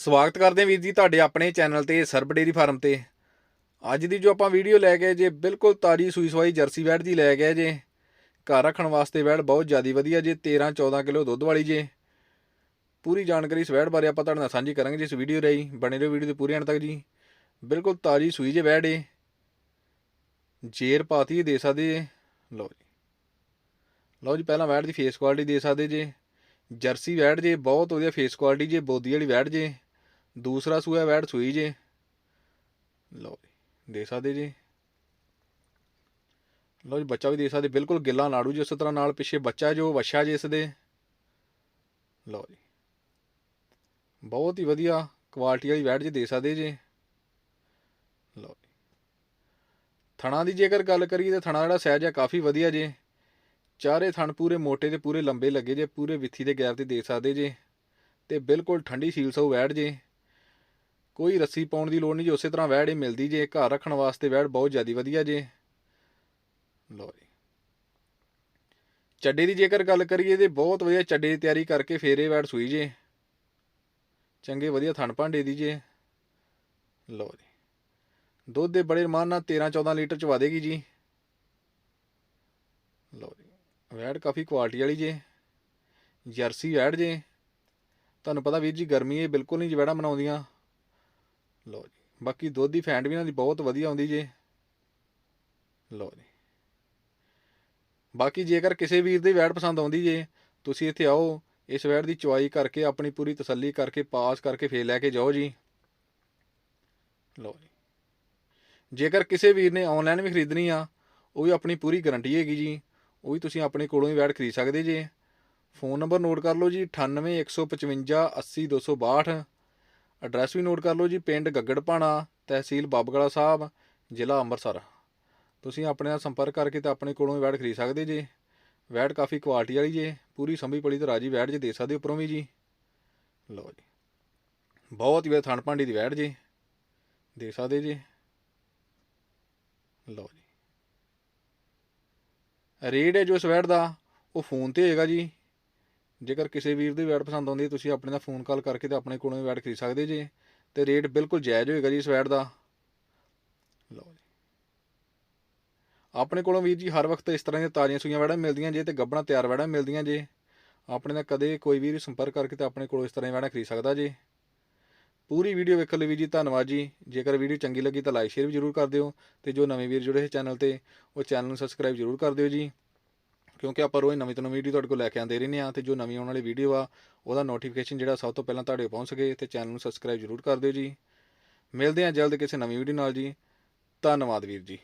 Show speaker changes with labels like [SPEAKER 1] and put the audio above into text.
[SPEAKER 1] ਸਵਾਗਤ ਕਰਦੇ ਹਾਂ ਵੀਰ ਜੀ ਤੁਹਾਡੇ ਆਪਣੇ ਚੈਨਲ ਤੇ ਸਰਬ ਡੇਰੀ ਫਾਰਮ ਤੇ। ਅੱਜ ਦੀ ਜੋ ਆਪਾਂ ਵੀਡੀਓ ਲੈ ਕੇ ਜੇ, ਬਿਲਕੁਲ ਤਾਜੀ ਸੂਈ ਸਵਾਈ ਜਰਸੀ ਵੈੜ ਦੀ ਲੈ ਕੇ ਜੇ। ਘਰ ਰੱਖਣ ਵਾਸਤੇ ਵੈੜ ਬਹੁਤ ਜ਼ਿਆਦੀ ਵਧੀਆ ਜੇ 13 14 ਕਿਲੋ ਦੁੱਧ ਵਾਲੀ ਜੇ। ਪੂਰੀ ਜਾਣਕਾਰੀ ਇਸ ਵੈੜ ਬਾਰੇ ਆਪਾਂ ਤੁਹਾਡੇ ਨਾਲ ਸਾਂਝੀ ਕਰਾਂਗੇ ਜਿਸ ਵੀਡੀਓ ਰਹੀ, ਬਣੇ ਰਹੋ ਵੀਡੀਓ ਦੇ ਪੂਰੇ ਅੰਤ ਤੱਕ ਜੀ। ਬਿਲਕੁਲ ਤਾਜੀ ਸੂਈ ਜੇ ਵੈੜ ਏ। ਜੇਰ ਪਾਤੀ ਦੇ ਸਕਦੇ ਜੇ। ਲਓ ਜੀ। ਲਓ ਜੀ, ਪਹਿਲਾਂ ਵੈੜ ਦੀ ਫੇਸ ਕੁਆਲਿਟੀ ਦੇ ਸਕਦੇ ਜੇ। ਜਰਸੀ ਵੈੜ ਜੇ, ਬਹੁਤ ਵਧੀਆ ਫੇਸ ਕੁਆਲਿਟੀ ਜੇ, ਬੋਦੀ ਵਾਲੀ ਵੈੜ ਜੇ। ਦੂਸਰਾ ਸੂਆ ਵੈੜ ਸੂਈ ਜੇ। ਲਓ ਜੀ, ਦੇ ਸਕਦੇ ਜੀ। ਲਓ ਜੀ, ਬੱਚਾ ਵੀ ਦੇ ਸਕਦੇ। ਬਿਲਕੁਲ ਗਿੱਲਾ ਨਾੜੂ ਜਿਸ ਤਰ੍ਹਾਂ ਨਾਲ ਪਿੱਛੇ ਬੱਚਾ ਜੋ ਵਛਾ ਜੇ ਇਸ ਦੇ। ਲਓ ਜੀ। ਬਹੁਤ ਹੀ ਵਧੀਆ ਕੁਆਲਿਟੀ ਵਾਲੀ ਵੈੜ ਜੇ ਦੇ ਸਕਦੇ ਜੇ। ਲਓ ਜੀ। ਥਣਾ ਦੀ ਜੇਕਰ ਗੱਲ ਕਰੀਏ ਤਾਂ ਥਣਾ ਜਿਹੜਾ ਸਹਿਜ ਆ ਕਾਫੀ ਵਧੀਆ ਜੇ। ਚਾਰੇ ਥਣ ਪੂਰੇ ਮੋਟੇ ਤੇ ਪੂਰੇ ਲੰਬੇ ਲੱਗੇ ਜੇ, ਪੂਰੇ ਵਿੱਥੀ ਦੇ ਗੈਪ ਤੇ ਦੇ ਸਕਦੇ ਜੇ। ਤੇ ਬਿਲਕੁਲ ਠੰਡੀ ਸੀਲ ਸੋ ਵੈੜ ਜੇ। ਕੋਈ ਰੱਸੀ ਪਾਉਣ ਦੀ ਲੋੜ ਨਹੀਂ ਜੀ, ਉਸੇ ਤਰ੍ਹਾਂ ਵੈੜ ਹੀ ਮਿਲਦੀ ਜੇ, ਘਰ ਰੱਖਣ ਵਾਸਤੇ ਵੈੜ ਬਹੁਤ ਜ਼ਿਆਦਾ ਵਧੀਆ ਜੇ। ਲਓ ਜੀ। ਚੱਡੇ ਦੀ ਜੇਕਰ ਗੱਲ ਕਰੀਏ ਤੇ ਬਹੁਤ ਵਧੀਆ ਚੱਡੇ ਦੀ ਤਿਆਰੀ ਕਰਕੇ ਫੇਰੇ ਵੈੜ ਸੂਈ ਜੇ। ਚੰਗੇ ਵਧੀਆ ਥਣ ਭਾਂਡੇ ਦੀ ਜੇ। ਲਓ ਜੀ। ਦੁੱਧ ਦੇ ਬੜੇ ਰਮਾਨ ਨਾਲ 13 14 ਲੀਟਰ ਚਵਾ ਦੇਗੀ ਜੀ। ਲਓ ਜੀ। ਵੈੜ ਕਾਫੀ ਕੁਆਲਿਟੀ ਵਾਲੀ ਜੇ। ਜਰਸੀ ਵੈੜ ਜੇ। ਤੁਹਾਨੂੰ ਪਤਾ ਵੀਰ ਜੀ, ਗਰਮੀ ਇਹ ਬਿਲਕੁਲ ਨਹੀਂ ਜਵੈੜਾ ਬਣਾਉਂਦੀਆਂ ਲਓ ਜੀ। ਬਾਕੀ ਦੁੱਧ ਦੀ ਫੈਂਟ ਵੀ ਇਹਨਾਂ ਦੀ ਬਹੁਤ ਵਧੀਆ ਆਉਂਦੀ ਜੇ। ਲਓ ਜੀ। ਬਾਕੀ ਜੇਕਰ ਕਿਸੇ ਵੀਰ ਦੀ ਵੈੜ ਪਸੰਦ ਆਉਂਦੀ ਜੇ, ਤੁਸੀਂ ਇੱਥੇ ਆਓ, ਇਸ ਵੈੜ ਦੀ ਚੁਆਈ ਕਰਕੇ, ਆਪਣੀ ਪੂਰੀ ਤਸੱਲੀ ਕਰਕੇ, ਪਾਸ ਕਰਕੇ ਫੇਰ ਲੈ ਕੇ ਜਾਓ ਜੀ। ਲਓ ਜੀ। ਜੇਕਰ ਕਿਸੇ ਵੀਰ ਨੇ ਆਨਲਾਈਨ ਵੀ ਖਰੀਦਣੀ ਆ, ਉਹ ਵੀ ਆਪਣੀ ਪੂਰੀ ਗਾਰੰਟੀ ਹੈਗੀ ਜੀ। ਉਹ ਵੀ ਤੁਸੀਂ ਆਪਣੇ ਕੋਲੋਂ ਹੀ ਵੈਟ ਖਰੀਦ ਸਕਦੇ ਜੇ। ਫੋਨ ਨੰਬਰ ਨੋਟ ਕਰ ਲਓ ਜੀ 98155 80262 ਐਡਰੈਸ ਵੀ ਨੋਟ ਕਰ ਲਓ ਜੀ, ਪਿੰਡ ਗੱਗੜ ਭਾਣਾ ਤਹਿਸੀਲ ਬਾਬਗੜਾ ਸਾਹਿਬ, ਜ਼ਿਲ੍ਹਾ ਅੰਮ੍ਰਿਤਸਰ। ਤੁਸੀਂ ਆਪਣੇ ਨਾਲ ਸੰਪਰਕ ਕਰਕੇ ਤਾਂ ਆਪਣੇ ਕੋਲੋਂ ਹੀ ਵੈਟ ਖਰੀਦ ਸਕਦੇ ਜੇ। ਵੈਟ ਕਾਫੀ ਕੁਆਲਿਟੀ ਵਾਲੀ ਜੇ, ਪੂਰੀ ਸੰਭੀ ਪਲੀ ਤੇ ਰਾਜੀ ਵੈਟ ਜੇ ਦੇ ਸਕਦੇ ਉੱਪਰੋਂ ਵੀ ਜੀ। ਲਓ ਜੀ। ਬਹੁਤ ਹੀ ਵਧੀਆ ਥਣ ਭਾਂਡੀ ਦੀ ਵੈਟ ਜੇ, ਦੇ ਸਕਦੇ ਜੇ। ਲਓ ਜੀ। ਰੇਟ ਹੈ ਜੋ ਇਸ ਵੈਟ ਦਾ, ਉਹ ਫੋਨ ਤੇ ਹੈਗਾ ਜੀ। ਜੇਕਰ ਕਿਸੇ ਵੀਰ ਦੀ ਵੈਟ ਪਸੰਦ ਆਉਂਦੀ ਹੈ, ਤੁਸੀਂ ਆਪਣੇ ਨਾਲ ਫੋਨ ਕਾਲ ਕਰਕੇ ਤੇ ਆਪਣੇ ਕੋਲੋਂ ਹੀ ਵੈਟ ਖਰੀਦ ਸਕਦੇ ਜੇ। ਤੇ ਰੇਟ ਬਿਲਕੁਲ ਜਾਇਜ਼ ਹੋਏਗਾ ਜੀ ਇਸ ਵੈਟ ਦਾ। ਲਓ ਜੀ। ਆਪਣੇ ਕੋਲੋਂ ਵੀਰ ਜੀ ਹਰ ਵਕਤ ਇਸ ਤਰ੍ਹਾਂ ਦੀਆਂ ਤਾਜ਼ੀਆਂ ਸੂਈਆਂ ਵੈੜਾਂ ਮਿਲਦੀਆਂ ਜੇ ਤੇ ਗੱਬਣਾ ਤਿਆਰ ਵੈੜਾਂ ਮਿਲਦੀਆਂ ਜੇ। ਆਪਣੇ ਨਾਲ ਕਦੇ ਕੋਈ ਵੀਰ ਸੰਪਰਕ ਕਰਕੇ ਤੇ ਆਪਣੇ ਕੋਲੋਂ ਇਸ ਤਰ੍ਹਾਂ ਦੀਆਂ ਵੈੜਾਂ ਖਰੀਦ ਸਕਦਾ ਜੇ। ਪੂਰੀ ਵੀਡੀਓ ਵੇਖਣ ਲਈ ਵੀਰ ਜੀ ਧੰਨਵਾਦ ਜੀ। ਜੇਕਰ ਵੀਡੀਓ ਚੰਗੀ ਲੱਗੀ ਤਾਂ ਲਾਈਕ ਸ਼ੇਅਰ ਵੀ ਜ਼ਰੂਰ ਕਰ ਦਿਓ। ਤੇ ਜੋ ਨਵੇਂ ਵੀਰ ਜੁੜੇ ਇਸ ਚੈਨਲ ਤੇ, ਉਹ ਚੈਨਲ ਨੂੰ ਸਬਸਕ੍ਰਾਈਬ ਜ਼ਰੂਰ ਕਰ ਦਿਓ ਜੀ। ਕਿਉਂਕਿ ਆਪਾਂ ਰੋਜ਼ ਨਵੀਂ ਤੋਂ ਨਵੀਂ ਵੀਡੀਓ ਤੁਹਾਡੇ ਕੋਲ ਲੈ ਕੇ ਆਉਂਦੇ ਰਹਿੰਦੇ ਆ ਤੇ ਜੋ ਨਵੀਂ ਆਉਣ ਵਾਲੀ ਵੀਡੀਓ ਆ, ਉਹਦਾ ਨੋਟੀਫਿਕੇਸ਼ਨ ਜਿਹੜਾ ਸਭ ਤੋਂ ਪਹਿਲਾਂ ਤੁਹਾਡੇ ਪਹੁੰਚ ਸਕੇ ਤੇ ਚੈਨਲ ਨੂੰ ਸਬਸਕ੍ਰਾਈਬ ਜ਼ਰੂਰ ਕਰ ਦਿਓ ਜੀ। ਮਿਲਦੇ ਹਾਂ ਜਲਦ ਕਿਸੇ ਨਵੀਂ ਵੀਡੀਓ ਨਾਲ ਜੀ। ਧੰਨਵਾਦ ਵੀਰ ਜੀ।